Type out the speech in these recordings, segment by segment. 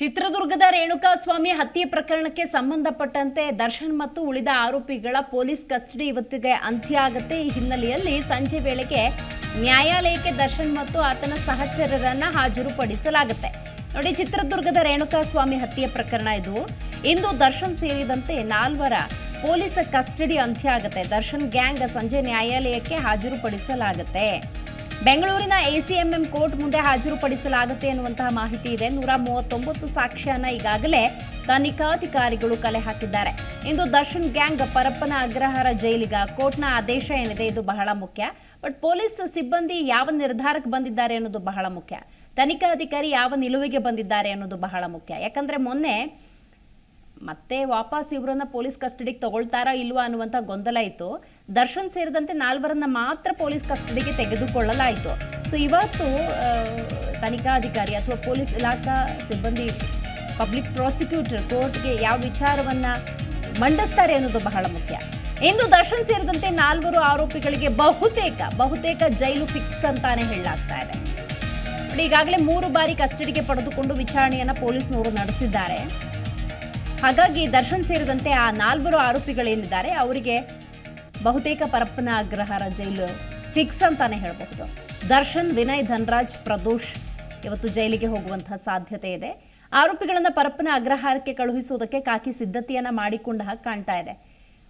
ಚಿತ್ರದುರ್ಗದ ರೇಣುಕಾಸ್ವಾಮಿ ಹತ್ಯೆ ಪ್ರಕರಣಕ್ಕೆ ಸಂಬಂಧಪಟ್ಟಂತೆ ದರ್ಶನ್ ಮತ್ತು ಉಳಿದ ಆರೋಪಿಗಳ ಪೊಲೀಸ್ ಕಸ್ಟಡಿ ಇವತ್ತಿಗೆ ಅಂತ್ಯ ಆಗುತ್ತೆ ಈ ಹಿನ್ನೆಲೆಯಲ್ಲಿ ಸಂಜೆ ವೇಳೆಗೆ ನ್ಯಾಯಾಲಯಕ್ಕೆ ದರ್ಶನ್ ಮತ್ತು ಆತನ ಸಹಚರರನ್ನ ಹಾಜರುಪಡಿಸಲಾಗುತ್ತೆ. ನೋಡಿ, ಚಿತ್ರದುರ್ಗದ ರೇಣುಕಾಸ್ವಾಮಿ ಹತ್ಯೆ ಪ್ರಕರಣ ಇದು. ಇಂದು ದರ್ಶನ್ ಸೇರಿದಂತೆ ನಾಲ್ವರ ಪೊಲೀಸ್ ಕಸ್ಟಡಿ ಅಂತ್ಯ ಆಗುತ್ತೆ ದರ್ಶನ್ ಗ್ಯಾಂಗ್ ಸಂಜೆ ನ್ಯಾಯಾಲಯಕ್ಕೆ ಹಾಜರುಪಡಿಸಲಾಗುತ್ತೆ. ಬೆಂಗಳೂರಿನ ಎಸಿಎಂಎಂ ಕೋರ್ಟ್ ಮುಂದೆ ಹಾಜರುಪಡಿಸಲಾಗುತ್ತೆ ಎನ್ನುವಂತಹ ಮಾಹಿತಿ ಇದೆ. ನೂರ ಮೂವತ್ತೊಂಬತ್ತು ಸಾಕ್ಷ್ಯನ ಈಗಾಗಲೇ ತನಿಖಾಧಿಕಾರಿಗಳು ಕಲೆ ಹಾಕಿದ್ದಾರೆ. ಇಂದು ದರ್ಶನ್ ಗ್ಯಾಂಗ್ ಪರಪ್ಪನ ಅಗ್ರಹಾರ ಜೈಲಿಗ ಕೋರ್ಟ್ನ ಆದೇಶ ಏನಿದೆ ಇದು ಬಹಳ ಮುಖ್ಯ. ಬಟ್ ಪೊಲೀಸ್ ಸಿಬ್ಬಂದಿ ಯಾವ ನಿರ್ಧಾರಕ್ಕೆ ಬಂದಿದ್ದಾರೆ ಅನ್ನೋದು ಬಹಳ ಮುಖ್ಯ. ತನಿಖಾಧಿಕಾರಿ ಯಾವ ನಿಲುವಿಗೆ ಬಂದಿದ್ದಾರೆ ಅನ್ನೋದು ಬಹಳ ಮುಖ್ಯ. ಯಾಕಂದ್ರೆ ಮೊನ್ನೆ ಮತ್ತೆ ವಾಪಸ್ ಇವರನ್ನ ಪೊಲೀಸ್ ಕಸ್ಟಡಿಗೆ ತಗೊಳ್ತಾರಾ ಇಲ್ವಾ ಅನ್ನುವಂಥ ಗೊಂದಲ ಇತ್ತು. ದರ್ಶನ್ ಸೇರಿದಂತೆ ನಾಲ್ವರನ್ನ ಮಾತ್ರ ಪೊಲೀಸ್ ಕಸ್ಟಡಿಗೆ ತೆಗೆದುಕೊಳ್ಳಲಾಯಿತು. ಸೊ ಇವತ್ತು ತನಿಖಾಧಿಕಾರಿ ಅಥವಾ ಪೊಲೀಸ್ ಇಲಾಖಾ ಸಿಬ್ಬಂದಿ, ಪಬ್ಲಿಕ್ ಪ್ರಾಸಿಕ್ಯೂಟರ್ ಕೋರ್ಟ್ಗೆ ಯಾವ ವಿಚಾರವನ್ನ ಮಂಡಿಸ್ತಾರೆ ಅನ್ನೋದು ಬಹಳ ಮುಖ್ಯ. ಇಂದು ದರ್ಶನ್ ಸೇರಿದಂತೆ ನಾಲ್ವರು ಆರೋಪಿಗಳಿಗೆ ಬಹುತೇಕ ಬಹುತೇಕ ಜೈಲು ಫಿಕ್ಸ್ ಅಂತಾನೆ ಹೇಳಲಾಗ್ತಾ ಇದೆ. ಈಗಾಗಲೇ ಮೂರು ಬಾರಿ ಕಸ್ಟಡಿಗೆ ಪಡೆದುಕೊಂಡು ವಿಚಾರಣೆಯನ್ನ ಪೊಲೀಸ್ನವರು ನಡೆಸಿದ್ದಾರೆ. ಹಾಗಾಗಿ ದರ್ಶನ್ ಸೇರಿದಂತೆ ಆ ನಾಲ್ವರು ಆರೋಪಿಗಳೇನಿದ್ದಾರೆ ಅವರಿಗೆ ಬಹುತೇಕ ಪರಪ್ಪನ ಅಗ್ರಹಾರ ಜೈಲು ಫಿಕ್ಸ್ ಅಂತಾನೆ ಹೇಳಬಹುದು. ದರ್ಶನ್, ವಿನಯ್ ಧನ್ರಾಜ್, ಪ್ರದೋಷ್ ಇವತ್ತು ಜೈಲಿಗೆ ಹೋಗುವಂತಹ ಸಾಧ್ಯತೆ ಇದೆ. ಆರೋಪಿಗಳನ್ನ ಪರಪ್ಪನ ಅಗ್ರಹಾರಕ್ಕೆ ಕಳುಹಿಸುವುದಕ್ಕೆ ಕಾಕಿ ಸಿದ್ಧತೆಯನ್ನ ಮಾಡಿಕೊಂಡ ಹಾಗೆ ಕಾಣ್ತಾ ಇದೆ.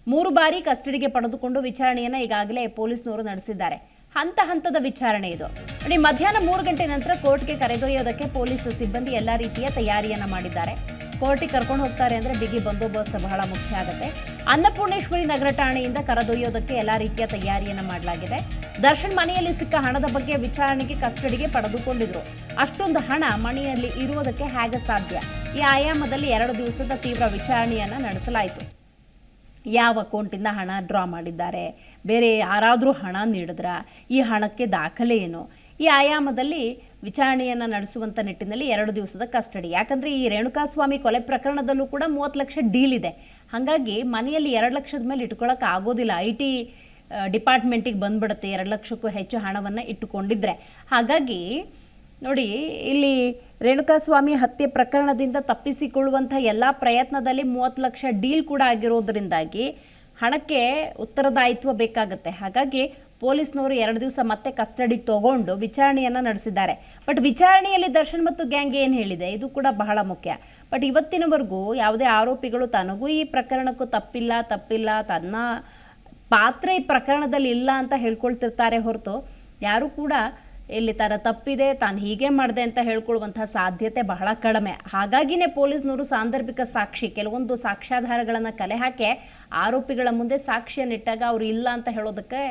ಮೂರು ಬಾರಿ ಕಸ್ಟಡಿಗೆ ಪಡೆದುಕೊಂಡು ವಿಚಾರಣೆಯನ್ನ ಈಗಾಗಲೇ ಪೊಲೀಸ್ನವರು ನಡೆಸಿದ್ದಾರೆ. ಹಂತ ಹಂತದ ವಿಚಾರಣೆ ಇದು. ನೋಡಿ, ಮಧ್ಯಾಹ್ನ ಮೂರು ಗಂಟೆ ನಂತರ ಕೋರ್ಟ್ಗೆ ಕರೆದೊಯ್ಯೋದಕ್ಕೆ ಪೊಲೀಸ್ ಸಿಬ್ಬಂದಿ ಎಲ್ಲಾ ರೀತಿಯ ತಯಾರಿಯನ್ನ ಮಾಡಿದ್ದಾರೆ. ಕೋರ್ಟಿಗೆ ಕರ್ಕೊಂಡು ಹೋಗ್ತಾರೆ ಅಂದ್ರೆ ಬಿಗಿ ಬಂದೋಬಸ್ತ್ ಬಹಳ ಮುಖ್ಯ ಆಗುತ್ತೆ. ಅನ್ನಪೂರ್ಣೇಶ್ವರಿ ನಗರ ಠಾಣೆಯಿಂದ ಕರೆದೊಯ್ಯೋದಕ್ಕೆ ಎಲ್ಲಾ ರೀತಿಯ ತಯಾರಿಯನ್ನ ಮಾಡಲಾಗಿದೆ. ದರ್ಶನ್ ಮನೆಯಲ್ಲಿ ಸಿಕ್ಕ ಹಣದ ಬಗ್ಗೆ ವಿಚಾರಣೆಗೆ ಕಸ್ಟಡಿಗೆ ಪಡೆದುಕೊಂಡಿದ್ರು. ಅಷ್ಟೊಂದು ಹಣ ಮನೆಯಲ್ಲಿ ಇರುವುದಕ್ಕೆ ಹೇಗೆ ಸಾಧ್ಯ? ಈ ಆಯಾಮದಲ್ಲಿ ಎರಡು ದಿವಸದ ತೀವ್ರ ವಿಚಾರಣೆಯನ್ನ ನಡೆಸಲಾಯಿತು. ಯಾವ ಅಕೌಂಟಿಂದ ಹಣ ಡ್ರಾ ಮಾಡಿದ್ದಾರೆ? ಬೇರೆ ಯಾರಾದರೂ ಹಣ ನೀಡಿದ್ರ? ಈ ಹಣಕ್ಕೆ ದಾಖಲೆ ಏನು? ಈ ಆಯಾಮದಲ್ಲಿ ವಿಚಾರಣೆಯನ್ನು ನಡೆಸುವಂಥ ನಿಟ್ಟಿನಲ್ಲಿ ಎರಡು ದಿವಸದ ಕಸ್ಟಡಿ. ಯಾಕಂದರೆ ಈ ರೇಣುಕಾಸ್ವಾಮಿ ಕೊಲೆ ಪ್ರಕರಣದಲ್ಲೂ ಕೂಡ ಮೂವತ್ತು ಲಕ್ಷ ಡೀಲ್ ಇದೆ. ಹಾಗಾಗಿ ಮನೆಯಲ್ಲಿ ಎರಡು ಲಕ್ಷದ ಮೇಲೆ ಇಟ್ಕೊಳ್ಳೋಕೆ ಆಗೋದಿಲ್ಲ. ಐ ಟಿ ಡಿಪಾರ್ಟ್ಮೆಂಟಿಗೆ ಬಂದ್ಬಿಡುತ್ತೆ. ಎರಡು ಲಕ್ಷಕ್ಕೂ ಹೆಚ್ಚು ಹಣವನ್ನು ಇಟ್ಟುಕೊಂಡಿದ್ರೆ. ಹಾಗಾಗಿ ನೋಡಿ, ಇಲ್ಲಿ ರೇಣುಕಾಸ್ವಾಮಿ ಹತ್ಯೆ ಪ್ರಕರಣದಿಂದ ತಪ್ಪಿಸಿಕೊಳ್ಳುವಂಥ ಎಲ್ಲ ಪ್ರಯತ್ನದಲ್ಲಿ ಮೂವತ್ತು ಲಕ್ಷ ಡೀಲ್ ಕೂಡ ಆಗಿರೋದರಿಂದಾಗಿ ಹಣಕ್ಕೆ ಉತ್ತರದಾಯಿತ್ವ ಬೇಕಾಗುತ್ತೆ. ಹಾಗಾಗಿ ಪೊಲೀಸ್ನವರು ಎರಡು ದಿವಸ ಮತ್ತೆ ಕಸ್ಟಡಿಗೆ ತಗೊಂಡು ವಿಚಾರಣೆಯನ್ನು ನಡೆಸಿದ್ದಾರೆ. ಬಟ್ ವಿಚಾರಣೆಯಲ್ಲಿ ದರ್ಶನ್ ಮತ್ತು ಗ್ಯಾಂಗ್ ಏನು ಹೇಳಿದೆ? ಇದು ಕೂಡ ಬಹಳ ಮುಖ್ಯ. ಬಟ್ ಇವತ್ತಿನವರೆಗೂ ಯಾವುದೇ ಆರೋಪಿಗಳು ತನಗೂ ಈ ಪ್ರಕರಣಕ್ಕೂ ತಪ್ಪಿಲ್ಲ ತಪ್ಪಿಲ್ಲ, ತನ್ನ ಪಾತ್ರ ಈ ಪ್ರಕರಣದಲ್ಲಿ ಇಲ್ಲ ಅಂತ ಹೇಳ್ಕೊಳ್ತಿರ್ತಾರೆ ಹೊರತು ಯಾರು ಕೂಡ ಇಲ್ಲಿ ತರ ತಪ್ಪಿದೆ, ತಾನು ಹೀಗೆ ಮಾಡಿದೆ ಅಂತ ಹೇಳ್ಕೊಳ್ಳುವಂತಹ ಸಾಧ್ಯತೆ ಬಹಳ ಕಡಿಮೆ. ಹಾಗಾಗಿನೇ ಪೊಲೀಸ್ನವರು ಸಾಂದರ್ಭಿಕ ಸಾಕ್ಷಿ, ಕೆಲವೊಂದು ಸಾಕ್ಷ್ಯಾಧಾರಗಳನ್ನು ಕಲೆ ಹಾಕಿ ಆರೋಪಿಗಳ ಮುಂದೆ ಸಾಕ್ಷಿಯನ್ನಿಟ್ಟಾಗ ಅವರು ಇಲ್ಲ ಅಂತ ಹೇಳೋದಕ್ಕೆ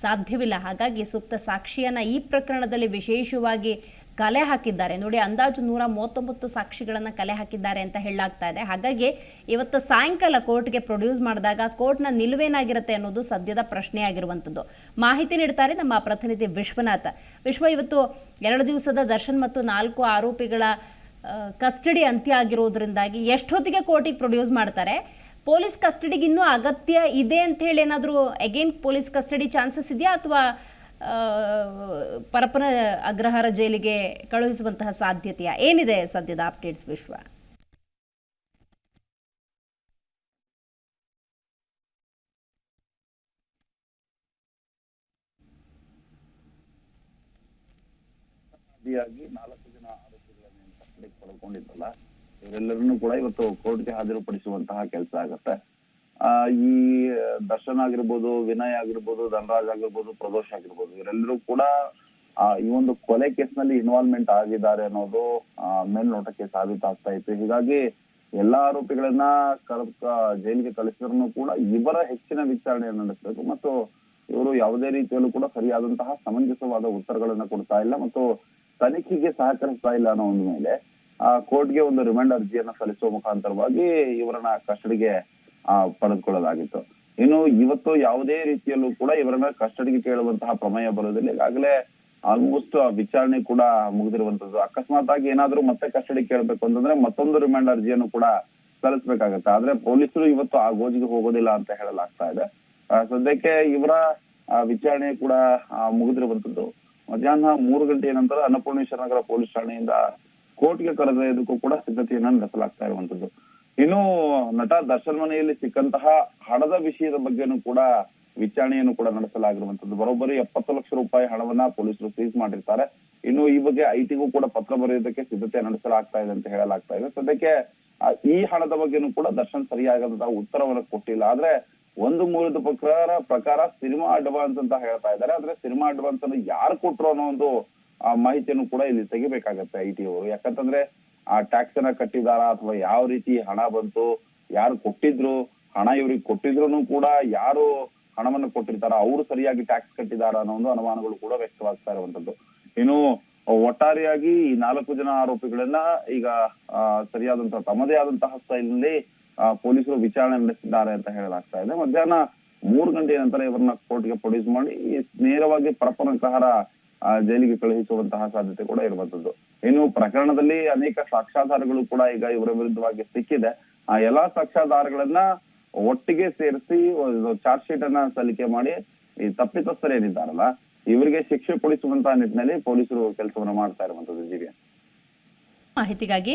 ಸಾಧ್ಯವಿಲ್ಲ. ಹಾಗಾಗಿ ಸೂಕ್ತ ಸಾಕ್ಷಿಯನ್ನ ಈ ಪ್ರಕರಣದಲ್ಲಿ ವಿಶೇಷವಾಗಿ ಕಲೆ ಹಾಕಿದ್ದಾರೆ. ನೋಡಿ, ಅಂದಾಜು ನೂರ ಮೂವತ್ತೊಂಬತ್ತು ಸಾಕ್ಷಿಗಳನ್ನು ಕಲೆ ಹಾಕಿದ್ದಾರೆ ಅಂತ ಹೇಳಲಾಗ್ತಾ ಇದೆ. ಹಾಗಾಗಿ ಇವತ್ತು ಸಾಯಂಕಾಲ ಕೋರ್ಟ್ಗೆ ಪ್ರೊಡ್ಯೂಸ್ ಮಾಡಿದಾಗ ಕೋರ್ಟ್ನ ನಿಲುವೇನಾಗಿರುತ್ತೆ ಅನ್ನೋದು ಸದ್ಯದ ಪ್ರಶ್ನೆ ಆಗಿರುವಂಥದ್ದು. ಮಾಹಿತಿ ನೀಡ್ತಾರೆ ನಮ್ಮ ಪ್ರತಿನಿಧಿ ವಿಶ್ವನಾಥ್. ವಿಶ್ವ, ಇವತ್ತು ಎರಡು ದಿವಸದ ದರ್ಶನ್ ಮತ್ತು ನಾಲ್ಕು ಆರೋಪಿಗಳ ಕಸ್ಟಡಿ ಅಂತ್ಯ ಆಗಿರೋದ್ರಿಂದಾಗಿ ಎಷ್ಟೊತ್ತಿಗೆ ಕೋರ್ಟಿಗೆ ಪ್ರೊಡ್ಯೂಸ್ ಮಾಡ್ತಾರೆ? ಪೊಲೀಸ್ ಕಸ್ಟಡಿಗೆ ಇನ್ನೂ ಅಗತ್ಯ ಇದೆ ಅಂತ ಹೇಳಿ ಏನಾದರೂ ಅಗೇನ್ ಪೊಲೀಸ್ ಕಸ್ಟಡಿ ಚಾನ್ಸಸ್ ಇದೆಯಾ ಅಥವಾ ಆ, ಪರಪ್ಪನ ಅಗ್ರಹಾರ ಜೈಲಿಗೆ ಕಳುಹಿಸುವಂತಹ ಸಾಧ್ಯತೆಯ ಏನಿದೆ ಸದ್ಯದ ಅಪ್ಡೇಟ್ಸ್ ವಿಶ್ವ? ನಾಲ್ಕು ಜನ ಇವರೆಲ್ಲರನ್ನೂ ಕೂಡ ಇವತ್ತು ಕೋರ್ಟ್ಗೆ ಹಾಜರುಪಡಿಸುವಂತಹ ಕೆಲಸ ಆಗತ್ತೆ. ಈ ದರ್ಶನ್ ಆಗಿರ್ಬೋದು, ವಿನಯ್ ಆಗಿರ್ಬೋದು, ಧನರಾಜ್ ಆಗಿರ್ಬೋದು, ಪ್ರದೋಷ್ ಆಗಿರ್ಬೋದು, ಇವರೆಲ್ಲರೂ ಕೂಡ ಈ ಒಂದು ಕೊಲೆ ಕೇಸ್ನಲ್ಲಿ ಇನ್ವಾಲ್ವ್ಮೆಂಟ್ ಆಗಿದ್ದಾರೆ ಅನ್ನೋದು ಮೇಲ್ನೋಟಕ್ಕೆ ಸಾಬೀತಾಗ್ತಾ ಇತ್ತು. ಹೀಗಾಗಿ ಎಲ್ಲಾ ಆರೋಪಿಗಳನ್ನ ಜೈಲಿಗೆ ಕಳಿಸಿದ್ರು ಕೂಡ ಇವರ ಹೆಚ್ಚಿನ ವಿಚಾರಣೆಯನ್ನು ನಡೆಸಬೇಕು. ಮತ್ತು ಇವರು ಯಾವುದೇ ರೀತಿಯಲ್ಲೂ ಕೂಡ ಸರಿಯಾದಂತಹ ಸಮಂಜಸವಾದ ಉತ್ತರಗಳನ್ನ ಕೊಡ್ತಾ ಇಲ್ಲ ಮತ್ತು ತನಿಖೆಗೆ ಸಹಕರಿಸ್ತಾ ಇಲ್ಲ ಅನ್ನೋ ಒಂದು ಮೇಲೆ, ಆ, ಕೋರ್ಟ್ಗೆ ಒಂದು ರಿಮಾಂಡ್ ಅರ್ಜಿಯನ್ನ ಸಲ್ಲಿಸುವ ಮುಖಾಂತರವಾಗಿ ಇವರನ್ನ ಕಸ್ಟಡಿಗೆ ಆ, ಪಡೆದುಕೊಳ್ಳಲಾಗಿತ್ತು. ಇನ್ನು ಇವತ್ತು ಯಾವುದೇ ರೀತಿಯಲ್ಲೂ ಕೂಡ ಇವರನ್ನ ಕಸ್ಟಡಿಗೆ ಕೇಳುವಂತಹ ಪ್ರಮೇಯ ಬರೋದಿಲ್ಲ ಈಗಾಗಲೇ ಆಲ್ಮೋಸ್ಟ್ ವಿಚಾರಣೆ ಕೂಡ ಮುಗಿದಿರುವಂತದ್ದು. ಅಕಸ್ಮಾತ್ ಆಗಿ ಏನಾದ್ರೂ ಮತ್ತೆ ಕಸ್ಟಡಿ ಕೇಳಬೇಕು ಅಂತಂದ್ರೆ ಮತ್ತೊಂದು ರಿಮಾಂಡ್ ಅರ್ಜಿಯನ್ನು ಕೂಡ ಸಲ್ಲಿಸಬೇಕಾಗತ್ತೆ. ಆದ್ರೆ ಪೊಲೀಸರು ಇವತ್ತು ಆ ಗೋಜಿಗೆ ಹೋಗೋದಿಲ್ಲ ಅಂತ ಹೇಳಲಾಗ್ತಾ ಇದೆ. ಸದ್ಯಕ್ಕೆ ಇವರ ವಿಚಾರಣೆ ಕೂಡ ಮುಗಿದಿರುವಂತದ್ದು. ಮಧ್ಯಾಹ್ನ ಮೂರು ಗಂಟೆಯ ನಂತರ ಅನ್ನಪೂರ್ಣೇಶ್ವರ ನಗರ ಪೊಲೀಸ್ ಠಾಣೆಯಿಂದ ಕೋರ್ಟ್ಗೆ ಕರೆದೊಯ್ಯೋದಕ್ಕೂ ಕೂಡ ಸಿದ್ಧತೆಯನ್ನ ನಡೆಸಲಾಗ್ತಾ ಇರುವಂತದ್ದು. ಇನ್ನು ನಟ ದರ್ಶನ್ ಮನೆಯಲ್ಲಿ ಸಿಕ್ಕಂತಹ ಹಣದ ವಿಷಯದ ಬಗ್ಗೆನೂ ಕೂಡ ವಿಚಾರಣೆಯನ್ನು ಕೂಡ ನಡೆಸಲಾಗಿರುವಂತದ್ದು ಬರೋಬ್ಬರಿ ಎಪ್ಪತ್ತು ಲಕ್ಷ ರೂಪಾಯಿ ಹಣವನ್ನ ಪೊಲೀಸರು ಸೀಸ್ ಮಾಡಿರ್ತಾರೆ. ಇನ್ನು ಈ ಬಗ್ಗೆ ಐಟಿಗೂ ಕೂಡ ಪತ್ರ ಬರೆಯೋದಕ್ಕೆ ಸಿದ್ಧತೆ ನಡೆಸಲಾಗ್ತಾ ಇದೆ ಅಂತ ಹೇಳಲಾಗ್ತಾ ಇದೆ. ಸದ್ಯಕ್ಕೆ ಈ ಹಣದ ಬಗ್ಗೆನೂ ಕೂಡ ದರ್ಶನ್ ಸರಿಯಾಗದಂತಹ ಉತ್ತರವನ್ನು ಕೊಟ್ಟಿಲ್ಲ. ಆದ್ರೆ ಒಂದು ಮೂಲದ ಪ್ರಕಾರ ಪ್ರಕಾರ ಸಿನಿಮಾ ಅಡ್ವಾನ್ಸ್ ಅಂತ ಹೇಳ್ತಾ ಇದ್ದಾರೆ. ಆದ್ರೆ ಸಿನಿಮಾ ಅಡ್ವಾನ್ಸ್ ಅನ್ನು ಯಾರು ಕೊಟ್ರು ಅನ್ನೋ ಒಂದು ಮಾಹಿತಿಯನ್ನು ಕೂಡ ಇಲ್ಲಿ ತೆಗಿಬೇಕಾಗತ್ತೆ ಐಟಿ ಅವರು ಯಾಕಂತಂದ್ರೆ ಆ ಟ್ಯಾಕ್ಸ್ ಅನ್ನ ಕಟ್ಟಿದಾರ? ಅಥವಾ ಯಾವ ರೀತಿ ಹಣ ಬಂತು? ಯಾರು ಕೊಟ್ಟಿದ್ರು? ಹಣ ಇವ್ರಿಗೆ ಕೊಟ್ಟಿದ್ರು ಕೂಡ ಯಾರು ಹಣವನ್ನು ಕೊಟ್ಟಿರ್ತಾರ ಅವರು ಸರಿಯಾಗಿ ಟ್ಯಾಕ್ಸ್ ಕಟ್ಟಿದಾರ ಅನ್ನೋ ಒಂದು ಅನುಮಾನಗಳು ಕೂಡ ವ್ಯಕ್ತವಾಗ್ತಾ ಇರುವಂತದ್ದು ಇನ್ನು ಒಟ್ಟಾರೆಯಾಗಿ ಈ ನಾಲ್ಕು ಜನ ಆರೋಪಿಗಳನ್ನ ಈಗ ಸರಿಯಾದಂತಹ ತಮ್ಮದೇ ಆದಂತಹ ಸ್ಟೈಲ್ನಲ್ಲಿ ಆ, ಪೊಲೀಸರು ವಿಚಾರಣೆ ನಡೆಸಿದ್ದಾರೆ ಅಂತ ಹೇಳಲಾಗ್ತಾ ಇದೆ. ಮಧ್ಯಾಹ್ನ ಮೂರು ಗಂಟೆ ನಂತರ ಇವರನ್ನ ಕೋರ್ಟ್ಗೆ ಪ್ರೊಡ್ಯೂಸ್ ಮಾಡಿ ನೇರವಾಗಿ ಪರಪನಂತಹರ ಜೈಲಿಗೆ ಕಳುಹಿಸುವಂತಹ ಸಾಧ್ಯತೆ ಕೂಡ ಇರುವಂತದ್ದು ಇನ್ನು ಪ್ರಕರಣದಲ್ಲಿ ಅನೇಕ ಸಾಕ್ಷ್ಯಾಧಾರಗಳು ಕೂಡ ಈಗ ಇವರ ವಿರುದ್ಧವಾಗಿ ಸಿಕ್ಕಿದೆ. ಆ ಎಲ್ಲಾ ಸಾಕ್ಷ್ಯಾಧಾರಗಳನ್ನ ಒಟ್ಟಿಗೆ ಸೇರಿಸಿ ಚಾರ್ಜ್ ಶೀಟ್ ಅನ್ನ ಸಲ್ಲಿಕೆ ಮಾಡಿ ಈ ತಪ್ಪಿತಸ್ಥರು ಏನಿದ್ದಾರಲ್ಲ, ಇವರಿಗೆ ಶಿಕ್ಷೆ ಕೊಡಿಸುವಂತಹ ನಿಟ್ಟಿನಲ್ಲಿ ಪೊಲೀಸರು ಕೆಲಸವನ್ನು ಮಾಡ್ತಾ ಇರುವಂತದ್ದು ಜೀವಿ ಮಾಹಿತಿಗಾಗಿ